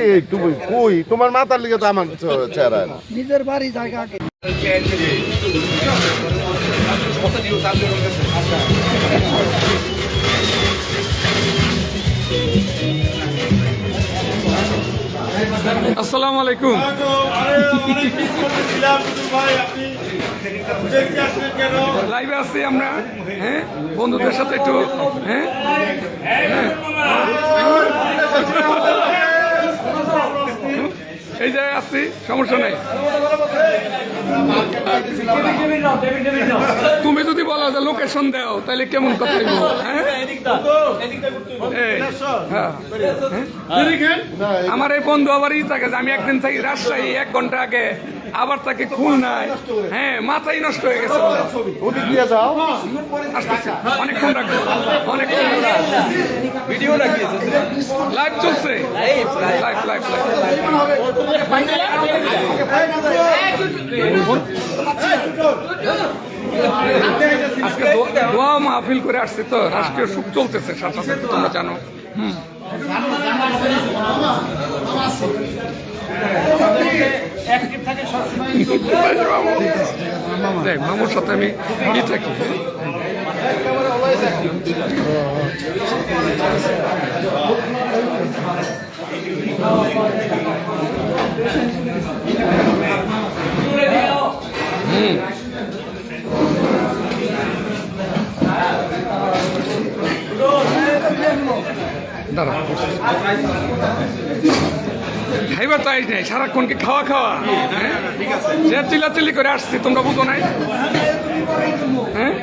এই তুমি কই? তোমার মাথার লিগে তো আমার চেহারা নিজের বাড়ি জায়গা আসসালামু আলাইকুম। লাইভে আছি আমরা হ্যাঁ বন্ধুদের সাথে একটু হ্যাঁ। এই জায়গায় আসছি সমস্যা নাই তুমি যদি বলো যে লোকেশন দাও তাহলে কেমন কথা হ্যাঁ হ্যাঁ হ্যাঁ? আমার এই বন্ধু আবার ই থাকে আমি একদিন থাকি রাজশাহী এক ঘণ্টা আগে আবার তাকে খুলনায় হ্যাঁ মাথাই নষ্ট হয়ে গেছে ওদিক দিয়ে যাও। আসতেছে। অনেকক্ষণ রাখব অনেকক্ষণ ভিডিও রাখিয়েছে লাইভ চলছে। লাইভ লাইভ লাইভ আজকে দোয়া মাহফিল করে আসছে তো। রাষ্ট্রীয় সুখ চলতেছে সাথে তোমরা জানো। হুম। দেখ মামুর সাথে আমি ই থাকি। দাঁড়া। খাইবার তাই নেই সারাক্ষণ কি খাওয়া খাওয়া। হ্যাঁ? যে চিল্লাচিল্লি করে আসছি, তোমরা বুঝো নাই? হ্যাঁ?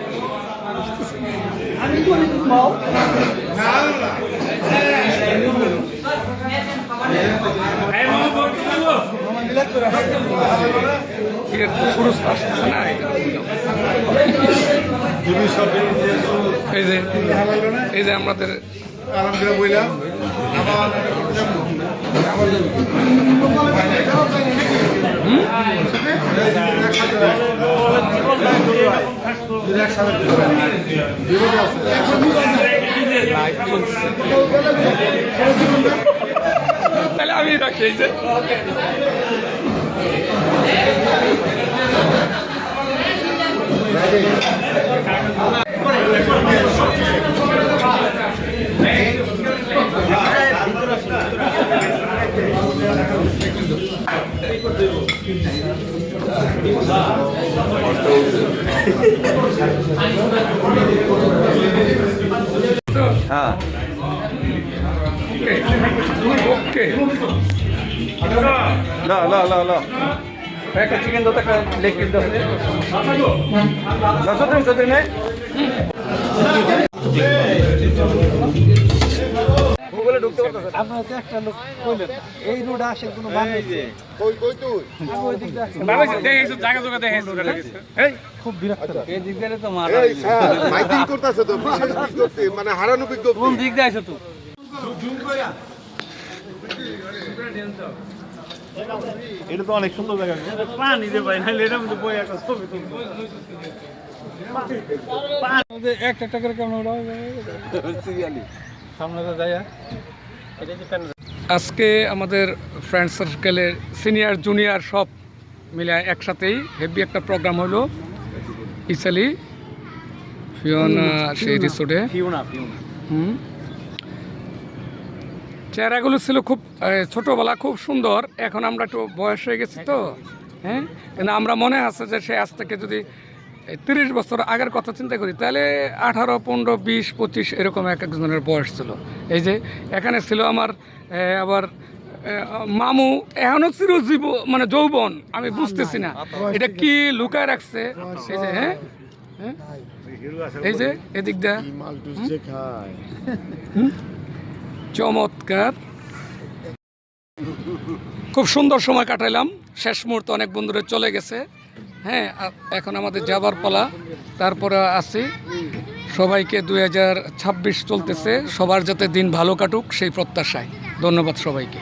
এই যে এই যে আমাদের তাহলে আমি রাখি হ্যাঁ না না না না একটা চিকেন তো একটা লেগ পিস দাও না চতুর্থ চতুর্থ নেই আপনারা তো একটা লোক কইলেন এই রোড আসে কোনো বাধা কই কই তুই? আমি ওই দিক দিয়ে আসি। জায়গা জোগা দেখে খুব বিরক্ত এই দিক দিয়ে তো এই স্যার মাইকিং করতেছে তো বিশেষ বিজ্ঞপ্তি মানে হারানো বিজ্ঞপ্তি। দিক দিয়ে আইছো তো এটা তো অনেক সুন্দর জায়গা পানি দে ভাই নাহলে এটা মধ্যে বই একটা ছবি তুলবো। একটা একটা করে কেমন সিরিয়ালি। সামনে তো যায় আজকে আমাদের ফ্রেন্ড সার্কেলের সিনিয়র জুনিয়র সব মিলে একসাথেই হেভি একটা প্রোগ্রাম হলো ইসালি ফিওনা সেই রিসোর্টে হুম। চেহারাগুলো ছিল খুব ছোটোবেলা খুব সুন্দর এখন আমরা একটু বয়স হয়ে গেছি তো হ্যাঁ? কিন্তু আমরা মনে আছে যে সে আজ থেকে যদি তিরিশ বছর আগের কথা চিন্তা করি তাহলে আঠারো পনেরো বিশ পঁচিশ এরকম এক একজনের বয়স ছিল। এই যে এখানে ছিল আমার আবার মামু এখনও চিরজীব মানে যৌবন আমি বুঝতেছি না। এটা কি লুকায় রাখছে? এই যে হ্যাঁ? হ্যাঁ? এই যে এদিক দা। চমৎকার। খুব সুন্দর সময় কাটাইলাম। শেষ মুহূর্তে অনেক বন্ধুরা চলে গেছে। হ্যাঁ এখন আমাদের যাবার পালা। তারপরে আসি সবাইকে দুই হাজার ছাব্বিশ চলতেছে। সবার যাতে দিন ভালো কাটুক, সেই প্রত্যাশায়। ধন্যবাদ সবাইকে।